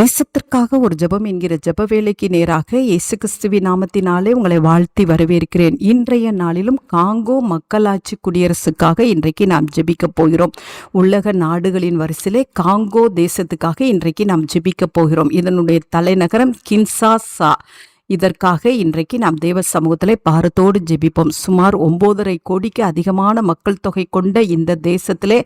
தேசத்திற்காக ஒரு ஜெபம் என்கிற ஜெப வேலைக்கு நேராக இயேசு கிறிஸ்துவி நாமத்தினாலே உங்களை வாழ்த்தி வரவேற்கிறேன். இன்றைய நாளிலும் காங்கோ மக்களாட்சி குடியரசுக்காக இன்றைக்கு நாம் ஜெபிக்க போகிறோம். உலக நாடுகளின் வரிசையிலே காங்கோ தேசத்துக்காக இன்றைக்கு நாம் ஜெபிக்க போகிறோம். இதனுடைய தலைநகரம் கின்சாசா. இதற்காக இன்றைக்கு நாம் தேவ சமூகத்தில் பாரத்தோடு ஜெபிப்போம். சுமார் ஒன்பதரை கோடிக்கு அதிகமான மக்கள் தொகை கொண்ட இந்த தேசத்திலே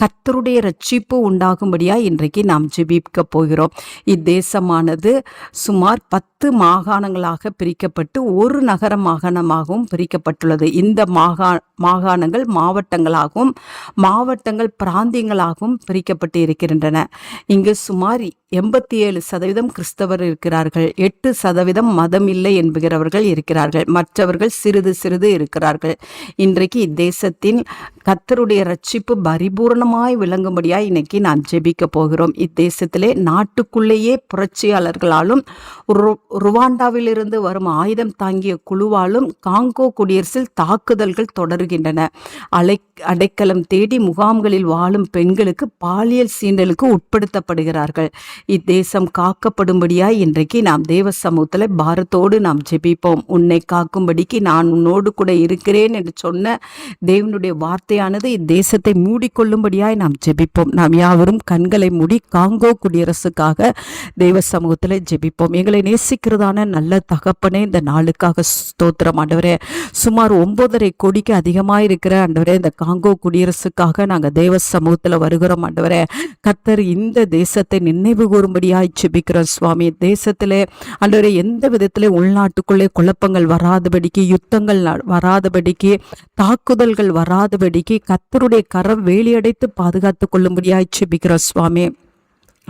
கர்த்தருடைய ரட்சிப்பு உண்டாகும்படியாக இன்றைக்கு நாம் ஜெபிக்க போகிறோம். இத்தேசமானது சுமார் பத்து மாகாணங்களாக பிரிக்கப்பட்டு ஒரு நகர மாகாணமாகவும் பிரிக்கப்பட்டுள்ளது. இந்த மாகா மாகாணங்கள் மாவட்டங்களாகவும் மாவட்டங்கள் பிராந்தியங்களாகவும் பிரிக்கப்பட்டு இருக்கின்றன. இங்கு சுமார் எண்பத்தி ஏழு சதவீதம் கிறிஸ்தவர் இருக்கிறார்கள். எட்டு சதவீதம் மதம் இல்லை என்கிறவர்கள் இருக்கிறார்கள். மற்றவர்கள் சிறிது சிறிது இருக்கிறார்கள். இன்றைக்கு இத்தேசத்தின் கத்தருடைய ரட்சிப்பு பரிபூர்ணமாய் விளங்கும்படியாக இன்னைக்கு நாம் ஜெபிக்க போகிறோம். இத்தேசத்திலே நாட்டுக்குள்ளேயே புரட்சியாளர்களாலும் ரு- ருவாண்டாவிலிருந்து வரும் ஆயுதம் தாங்கிய குழுவாலும் காங்கோ குடியரசில் தாக்குதல்கள் தொடர்கின்றன. அலை அடைக்கலம் தேடி முகாம்களில் வாழும் பெண்களுக்கு பாலியல் சீண்டலுக்கு உட்படுத்தப்படுகிறார்கள். இத்தேசம் காக்கப்படும்படியாய் இன்றைக்கு நாம் தேவ சமூகத்தில் பாரத்தோடு நாம் ஜெபிப்போம். உன்னை காக்கும்படிக்கு நான் உன்னோடு கூட இருக்கிறேன் என்று சொன்ன தேவனுடைய வார்த்தையானது இத்தேசத்தை மூடிக்கொள்ளும்படியாய் நாம் ஜெபிப்போம். நாம் யாவரும் கண்களை மூடி காங்கோ குடியரசுக்காக தேவ சமூகத்தில் ஜெபிப்போம். எங்களை நேசிக்கிறதான நல்ல தகப்பனே இந்த நாளுக்காக ஸ்தோத்திரம். ஆண்டவரே சுமார் ஒன்பதரை கோடிக்கு அதிகமாக இருக்கிற ஆண்டவரே இந்த காங்கோ குடியரசுக்காக நாங்கள் தேவ சமூகத்தில் வருகிறோம். ஆண்டவரே கத்தர் இந்த தேசத்தை நினைவு கூறும்படியாய் ஜெபிக்கிறோம் சுவாமி. தேசத்திலே ஆண்டவரே எந்த விதத்திலே உள்நாட்டுக்குள்ளே குழப்பங்கள் வராதபடிக்கு யுத்தங்கள் ந- வராதபடிக்கு தாக்குதல்கள் வராதபடிக்கு கத்தருடைய கரம் வேலியடைத்து பாதுகாத்து கொள்ளும்படியாய் ஜெபிக்கிறோம் சுவாமி.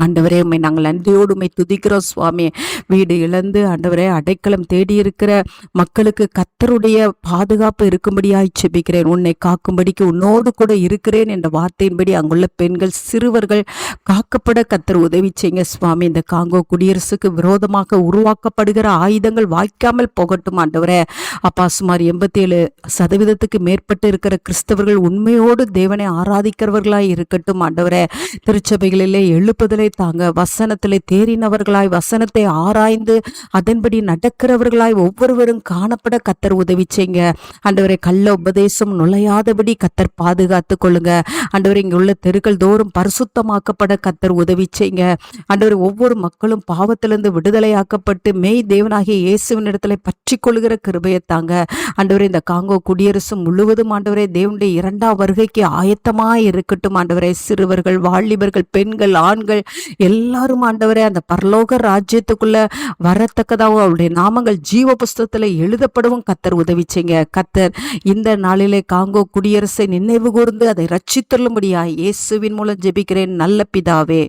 ஆண்டவரே உண்மை நாங்கள் நன்றியோடு துதிக்கிறோம் சுவாமி. வீடு இழந்து ஆண்டவரே அடைக்கலம் தேடி இருக்கிற மக்களுக்கு கத்தருடைய பாதுகாப்பு இருக்கும்படியாய் செபிக்கிறேன் உன்னை காக்கும்படிக்கு உன்னோடு கூட இருக்கிறேன் என்ற வார்த்தையின்படி அங்குள்ள பெண்கள் சிறுவர்கள் காக்கப்பட கத்தர் உதவி செய்யுங்க சுவாமி. இந்த காங்கோ குடியரசுக்கு விரோதமாக உருவாக்கப்படுகிற ஆயுதங்கள் வாய்க்காமல் போகட்டும் ஆண்டவரே. அப்பா சுமார் எண்பத்தி ஏழு சதவீதத்துக்கு மேற்பட்டு இருக்கிற கிறிஸ்தவர்கள் உண்மையோடு தேவனை ஆராதிக்கிறவர்களாய் இருக்கட்டும் ஆண்டவரே. திருச்சபைகளிலே எழுப்புதலை தாங்க வசனத்திலே தேறினவர்களாய் வசனத்தை ஆராய்ந்து அதன்படி நடக்கிறவர்களாய் ஒவ்வொருவரும் காணப்பட கத்தர் உதவி செய்யுங்க. அண்டவரை கள்ள உபதேசம் நுழையாதபடி கத்தர் பாதுகாத்து கொள்ளுங்க. அண்டவர் இங்க உள்ள தெருக்கள் தோறும் பரிசுத்தமாக்கப்பட கத்தர் உதவி செய்யுங்க. அண்டவர் ஒவ்வொரு மக்களும் பாவத்திலிருந்து விடுதலையாக்கப்பட்டு மெய் தேவனாகிய இயேசுவின் இடத்துல பற்றி கொள்கிற கிருபையை தாங்க. ஆண்டவரே இந்த காங்கோ குடியரசு முழுவதும் ஆண்டவரே தேவனுடைய இரண்டாம் வருகைக்கு ஆயத்தமாய் இருக்கட்டும். ஆண்டவரே சிறுவர்கள் வாலிபர்கள் பெண்கள் ஆண்கள் எல்லாரும் ஆண்டவரே அந்த பரலோக ராஜ்யத்துக்குள்ள வரத்தக்கதாகவும் அவருடைய நாமங்கள் ஜீவ புஸ்தகத்தில் எழுதப்படவும். கத்தர் உதவிச்சிங்க கத்தர் இந்த நாளிலே காங்கோ குடியரசை நினைவு கூர்ந்து அதை ரட்சித்தள்ளும்படியாய் இயேசுவின் மூலம் ஜெபிக்கிறேன். நல்ல பிதாவே.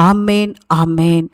ஆமேன் ஆமேன்.